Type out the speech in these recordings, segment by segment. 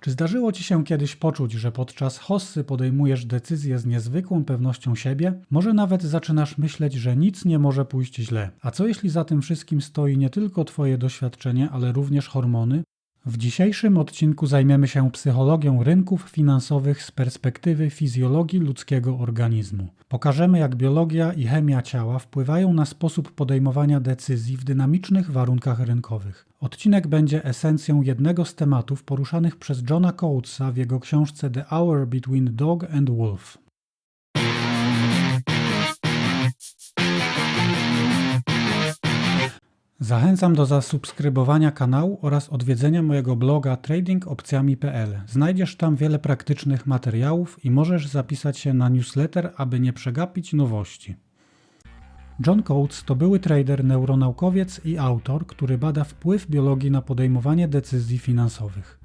Czy zdarzyło Ci się kiedyś poczuć, że podczas hossy podejmujesz decyzje z niezwykłą pewnością siebie? Może nawet zaczynasz myśleć, że nic nie może pójść źle. A co jeśli za tym wszystkim stoi nie tylko Twoje doświadczenie, ale również hormony? W dzisiejszym odcinku zajmiemy się psychologią rynków finansowych z perspektywy fizjologii ludzkiego organizmu. Pokażemy, jak biologia i chemia ciała wpływają na sposób podejmowania decyzji w dynamicznych warunkach rynkowych. Odcinek będzie esencją jednego z tematów poruszanych przez Johna Coatesa w jego książce The Hour Between Dog and Wolf. Zachęcam do zasubskrybowania kanału oraz odwiedzenia mojego bloga tradingopcjami.pl. Znajdziesz tam wiele praktycznych materiałów i możesz zapisać się na newsletter, aby nie przegapić nowości. John Coates to były trader, neuronaukowiec i autor, który bada wpływ biologii na podejmowanie decyzji finansowych.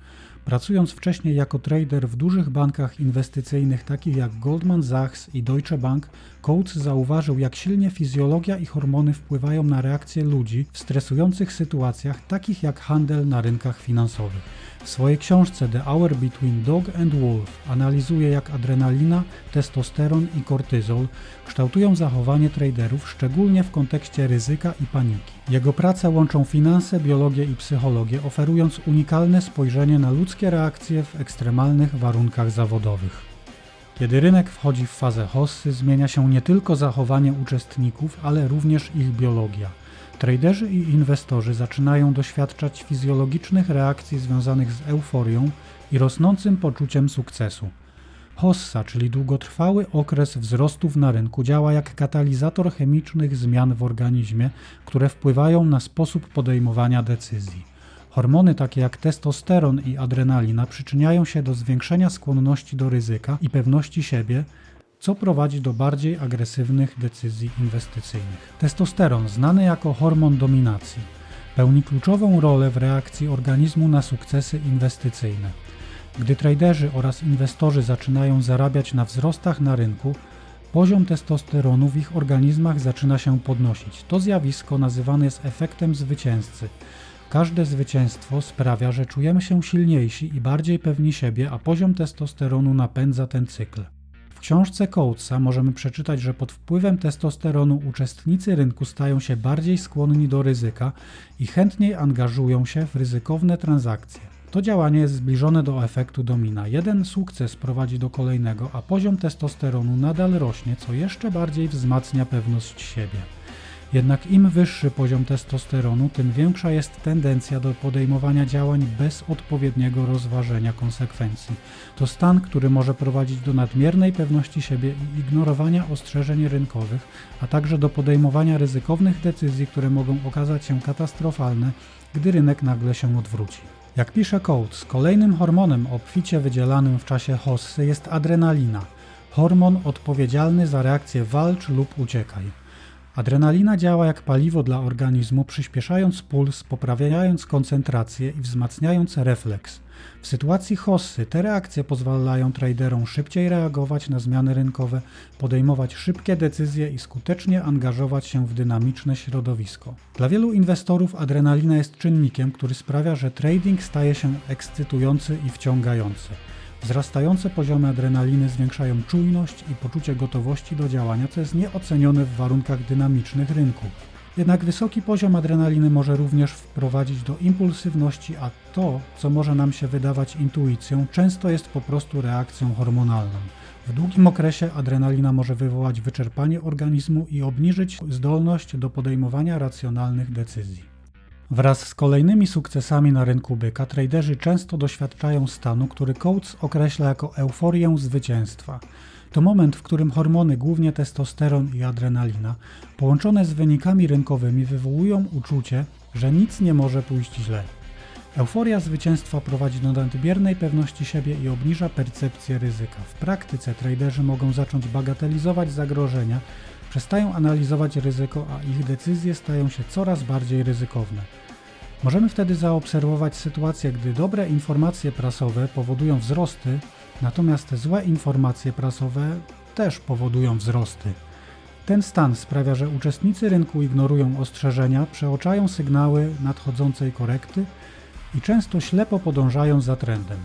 Pracując wcześniej jako trader w dużych bankach inwestycyjnych takich jak Goldman Sachs i Deutsche Bank, Coates zauważył, jak silnie fizjologia i hormony wpływają na reakcje ludzi w stresujących sytuacjach, takich jak handel na rynkach finansowych. W swojej książce The Hour Between Dog and Wolf analizuje, jak adrenalina, testosteron i kortyzol kształtują zachowanie traderów, szczególnie w kontekście ryzyka i paniki. Jego prace łączą finanse, biologię i psychologię, oferując unikalne spojrzenie na ludzkie reakcje w ekstremalnych warunkach zawodowych. Kiedy rynek wchodzi w fazę hossy, zmienia się nie tylko zachowanie uczestników, ale również ich biologia. Traderzy i inwestorzy zaczynają doświadczać fizjologicznych reakcji związanych z euforią i rosnącym poczuciem sukcesu. Hossa, czyli długotrwały okres wzrostów na rynku, działa jak katalizator chemicznych zmian w organizmie, które wpływają na sposób podejmowania decyzji. Hormony takie jak testosteron i adrenalina przyczyniają się do zwiększenia skłonności do ryzyka i pewności siebie, co prowadzi do bardziej agresywnych decyzji inwestycyjnych. Testosteron, znany jako hormon dominacji, pełni kluczową rolę w reakcji organizmu na sukcesy inwestycyjne. Gdy traderzy oraz inwestorzy zaczynają zarabiać na wzrostach na rynku, poziom testosteronu w ich organizmach zaczyna się podnosić. To zjawisko nazywane jest efektem zwycięzcy. Każde zwycięstwo sprawia, że czujemy się silniejsi i bardziej pewni siebie, a poziom testosteronu napędza ten cykl. W książce Coatesa możemy przeczytać, że pod wpływem testosteronu uczestnicy rynku stają się bardziej skłonni do ryzyka i chętniej angażują się w ryzykowne transakcje. To działanie jest zbliżone do efektu domina. Jeden sukces prowadzi do kolejnego, a poziom testosteronu nadal rośnie, co jeszcze bardziej wzmacnia pewność siebie. Jednak im wyższy poziom testosteronu, tym większa jest tendencja do podejmowania działań bez odpowiedniego rozważenia konsekwencji. To stan, który może prowadzić do nadmiernej pewności siebie i ignorowania ostrzeżeń rynkowych, a także do podejmowania ryzykownych decyzji, które mogą okazać się katastrofalne, gdy rynek nagle się odwróci. Jak pisze Coates, kolejnym hormonem obficie wydzielanym w czasie hossy jest adrenalina, hormon odpowiedzialny za reakcję walcz lub uciekaj. Adrenalina działa jak paliwo dla organizmu, przyspieszając puls, poprawiając koncentrację i wzmacniając refleks. W sytuacji hossy te reakcje pozwalają traderom szybciej reagować na zmiany rynkowe, podejmować szybkie decyzje i skutecznie angażować się w dynamiczne środowisko. Dla wielu inwestorów adrenalina jest czynnikiem, który sprawia, że trading staje się ekscytujący i wciągający. Wzrastające poziomy adrenaliny zwiększają czujność i poczucie gotowości do działania, co jest nieocenione w warunkach dynamicznych rynku. Jednak wysoki poziom adrenaliny może również wprowadzić do impulsywności, a to, co może nam się wydawać intuicją, często jest po prostu reakcją hormonalną. W długim okresie adrenalina może wywołać wyczerpanie organizmu i obniżyć zdolność do podejmowania racjonalnych decyzji. Wraz z kolejnymi sukcesami na rynku byka traderzy często doświadczają stanu, który Coates określa jako euforię zwycięstwa. To moment, w którym hormony, głównie testosteron i adrenalina, połączone z wynikami rynkowymi wywołują uczucie, że nic nie może pójść źle. Euforia zwycięstwa prowadzi do nadmiernej pewności siebie i obniża percepcję ryzyka. W praktyce traderzy mogą zacząć bagatelizować zagrożenia, przestają analizować ryzyko, a ich decyzje stają się coraz bardziej ryzykowne. Możemy wtedy zaobserwować sytuację, gdy dobre informacje prasowe powodują wzrosty, natomiast złe informacje prasowe też powodują wzrosty. Ten stan sprawia, że uczestnicy rynku ignorują ostrzeżenia, przeoczają sygnały nadchodzącej korekty i często ślepo podążają za trendem.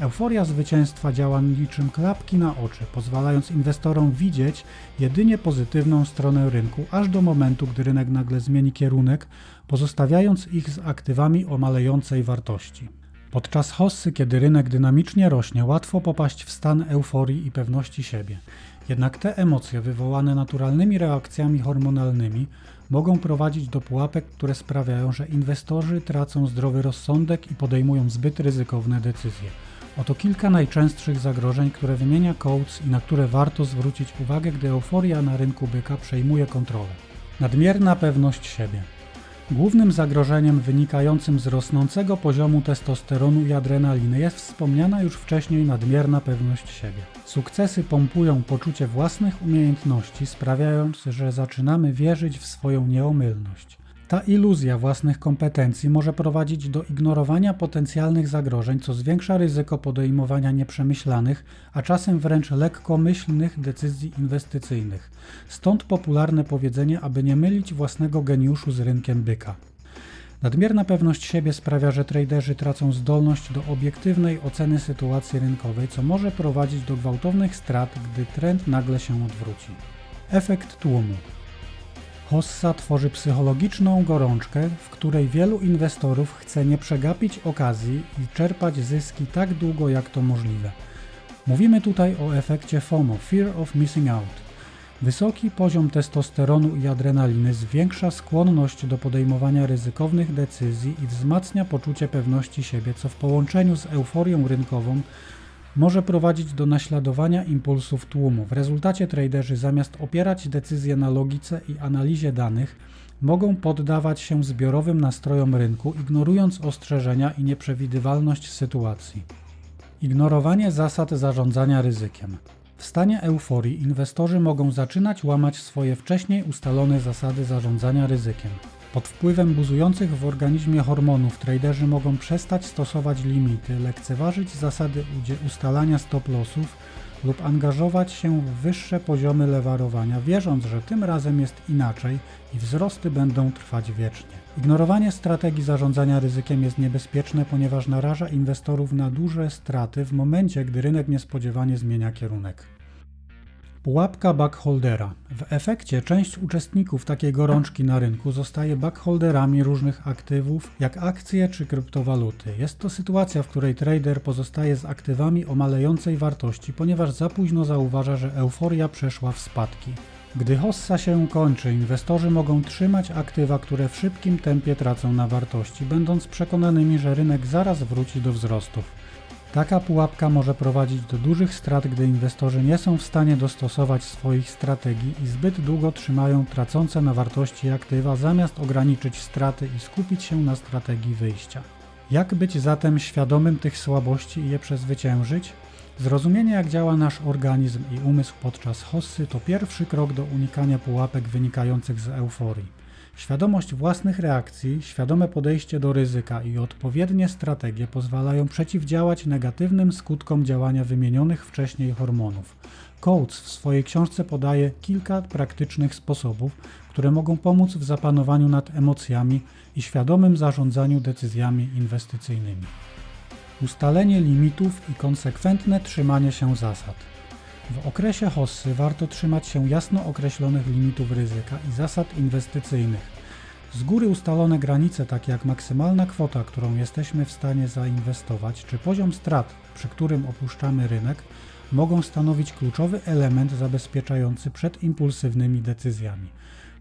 Euforia zwycięstwa działa niczym klapki na oczy, pozwalając inwestorom widzieć jedynie pozytywną stronę rynku, aż do momentu, gdy rynek nagle zmieni kierunek, pozostawiając ich z aktywami o malejącej wartości. Podczas hossy, kiedy rynek dynamicznie rośnie, łatwo popaść w stan euforii i pewności siebie. Jednak te emocje, wywołane naturalnymi reakcjami hormonalnymi, mogą prowadzić do pułapek, które sprawiają, że inwestorzy tracą zdrowy rozsądek i podejmują zbyt ryzykowne decyzje. Oto kilka najczęstszych zagrożeń, które wymienia Coates i na które warto zwrócić uwagę, gdy euforia na rynku byka przejmuje kontrolę. Nadmierna pewność siebie. Głównym zagrożeniem wynikającym z rosnącego poziomu testosteronu i adrenaliny jest wspomniana już wcześniej nadmierna pewność siebie. Sukcesy pompują poczucie własnych umiejętności, sprawiając, że zaczynamy wierzyć w swoją nieomylność. Ta iluzja własnych kompetencji może prowadzić do ignorowania potencjalnych zagrożeń, co zwiększa ryzyko podejmowania nieprzemyślanych, a czasem wręcz lekkomyślnych decyzji inwestycyjnych. Stąd popularne powiedzenie, aby nie mylić własnego geniuszu z rynkiem byka. Nadmierna pewność siebie sprawia, że traderzy tracą zdolność do obiektywnej oceny sytuacji rynkowej, co może prowadzić do gwałtownych strat, gdy trend nagle się odwróci. Efekt tłumu. Hossa tworzy psychologiczną gorączkę, w której wielu inwestorów chce nie przegapić okazji i czerpać zyski tak długo jak to możliwe. Mówimy tutaj o efekcie FOMO Fear of Missing Out. Wysoki poziom testosteronu i adrenaliny zwiększa skłonność do podejmowania ryzykownych decyzji i wzmacnia poczucie pewności siebie, co w połączeniu z euforią rynkową może prowadzić do naśladowania impulsów tłumu. W rezultacie traderzy zamiast opierać decyzje na logice i analizie danych, mogą poddawać się zbiorowym nastrojom rynku, ignorując ostrzeżenia i nieprzewidywalność sytuacji. Ignorowanie zasad zarządzania ryzykiem. W stanie euforii inwestorzy mogą zaczynać łamać swoje wcześniej ustalone zasady zarządzania ryzykiem. Pod wpływem buzujących w organizmie hormonów traderzy mogą przestać stosować limity, lekceważyć zasady ustalania stop-lossów lub angażować się w wyższe poziomy lewarowania, wierząc, że tym razem jest inaczej i wzrosty będą trwać wiecznie. Ignorowanie strategii zarządzania ryzykiem jest niebezpieczne, ponieważ naraża inwestorów na duże straty w momencie, gdy rynek niespodziewanie zmienia kierunek. Pułapka backholdera. W efekcie część uczestników takiej gorączki na rynku zostaje backholderami różnych aktywów, jak akcje czy kryptowaluty. Jest to sytuacja, w której trader pozostaje z aktywami o malejącej wartości, ponieważ za późno zauważa, że euforia przeszła w spadki. Gdy hossa się kończy, inwestorzy mogą trzymać aktywa, które w szybkim tempie tracą na wartości, będąc przekonanymi, że rynek zaraz wróci do wzrostów. Taka pułapka może prowadzić do dużych strat, gdy inwestorzy nie są w stanie dostosować swoich strategii i zbyt długo trzymają tracące na wartości aktywa, zamiast ograniczyć straty i skupić się na strategii wyjścia. Jak być zatem świadomym tych słabości i je przezwyciężyć? Zrozumienie, jak działa nasz organizm i umysł podczas hossy, to pierwszy krok do unikania pułapek wynikających z euforii. Świadomość własnych reakcji, świadome podejście do ryzyka i odpowiednie strategie pozwalają przeciwdziałać negatywnym skutkom działania wymienionych wcześniej hormonów. Coates w swojej książce podaje kilka praktycznych sposobów, które mogą pomóc w zapanowaniu nad emocjami i świadomym zarządzaniu decyzjami inwestycyjnymi. Ustalenie limitów i konsekwentne trzymanie się zasad. W okresie hossy warto trzymać się jasno określonych limitów ryzyka i zasad inwestycyjnych. Z góry ustalone granice, takie jak maksymalna kwota, którą jesteśmy w stanie zainwestować, czy poziom strat, przy którym opuszczamy rynek, mogą stanowić kluczowy element zabezpieczający przed impulsywnymi decyzjami.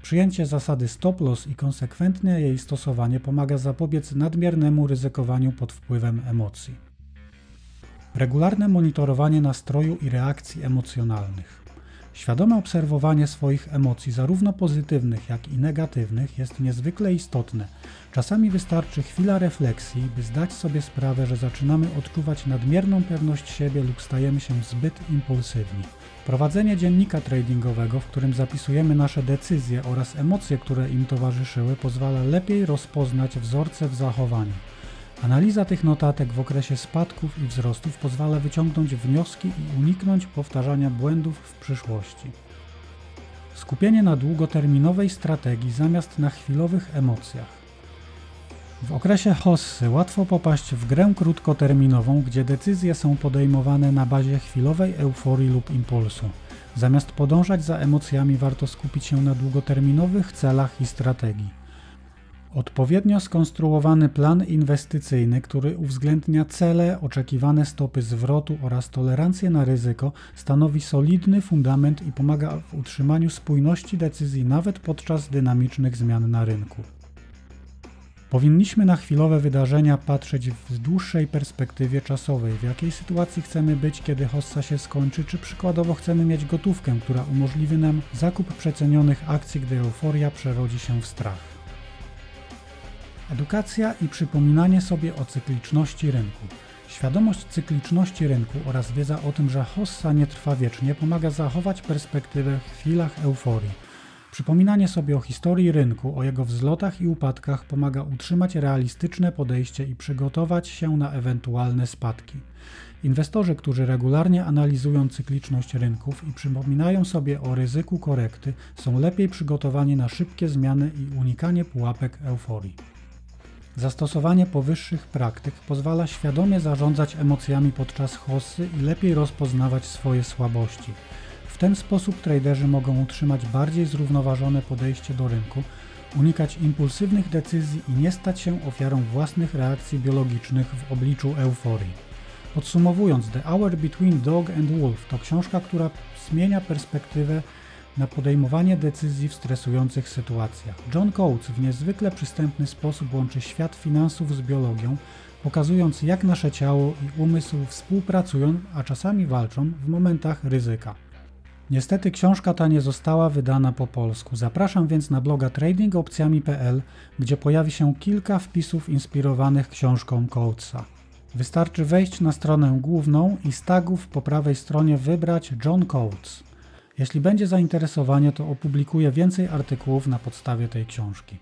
Przyjęcie zasady stop loss i konsekwentne jej stosowanie pomaga zapobiec nadmiernemu ryzykowaniu pod wpływem emocji. Regularne monitorowanie nastroju i reakcji emocjonalnych. Świadome obserwowanie swoich emocji, zarówno pozytywnych, jak i negatywnych, jest niezwykle istotne. Czasami wystarczy chwila refleksji, by zdać sobie sprawę, że zaczynamy odczuwać nadmierną pewność siebie lub stajemy się zbyt impulsywni. Prowadzenie dziennika tradingowego, w którym zapisujemy nasze decyzje oraz emocje, które im towarzyszyły, pozwala lepiej rozpoznać wzorce w zachowaniu. Analiza tych notatek w okresie spadków i wzrostów pozwala wyciągnąć wnioski i uniknąć powtarzania błędów w przyszłości. Skupienie na długoterminowej strategii zamiast na chwilowych emocjach. W okresie hossy łatwo popaść w grę krótkoterminową, gdzie decyzje są podejmowane na bazie chwilowej euforii lub impulsu. Zamiast podążać za emocjami, warto skupić się na długoterminowych celach i strategii. Odpowiednio skonstruowany plan inwestycyjny, który uwzględnia cele, oczekiwane stopy zwrotu oraz tolerancję na ryzyko, stanowi solidny fundament i pomaga w utrzymaniu spójności decyzji nawet podczas dynamicznych zmian na rynku. Powinniśmy na chwilowe wydarzenia patrzeć w dłuższej perspektywie czasowej, w jakiej sytuacji chcemy być, kiedy hossa się skończy, czy przykładowo chcemy mieć gotówkę, która umożliwi nam zakup przecenionych akcji, gdy euforia przerodzi się w strach. Edukacja i przypominanie sobie o cykliczności rynku. Świadomość cykliczności rynku oraz wiedza o tym, że hossa nie trwa wiecznie, pomaga zachować perspektywę w chwilach euforii. Przypominanie sobie o historii rynku, o jego wzlotach i upadkach pomaga utrzymać realistyczne podejście i przygotować się na ewentualne spadki. Inwestorzy, którzy regularnie analizują cykliczność rynków i przypominają sobie o ryzyku korekty, są lepiej przygotowani na szybkie zmiany i unikanie pułapek euforii. Zastosowanie powyższych praktyk pozwala świadomie zarządzać emocjami podczas hossy i lepiej rozpoznawać swoje słabości. W ten sposób traderzy mogą utrzymać bardziej zrównoważone podejście do rynku, unikać impulsywnych decyzji i nie stać się ofiarą własnych reakcji biologicznych w obliczu euforii. Podsumowując, The Hour Between Dog and Wolf to książka, która zmienia perspektywę na podejmowanie decyzji w stresujących sytuacjach. John Coates w niezwykle przystępny sposób łączy świat finansów z biologią, pokazując jak nasze ciało i umysł współpracują, a czasami walczą w momentach ryzyka. Niestety książka ta nie została wydana po polsku. Zapraszam więc na bloga tradingopcjami.pl, gdzie pojawi się kilka wpisów inspirowanych książką Coatesa. Wystarczy wejść na stronę główną i z tagów po prawej stronie wybrać John Coates. Jeśli będzie zainteresowanie, to opublikuję więcej artykułów na podstawie tej książki.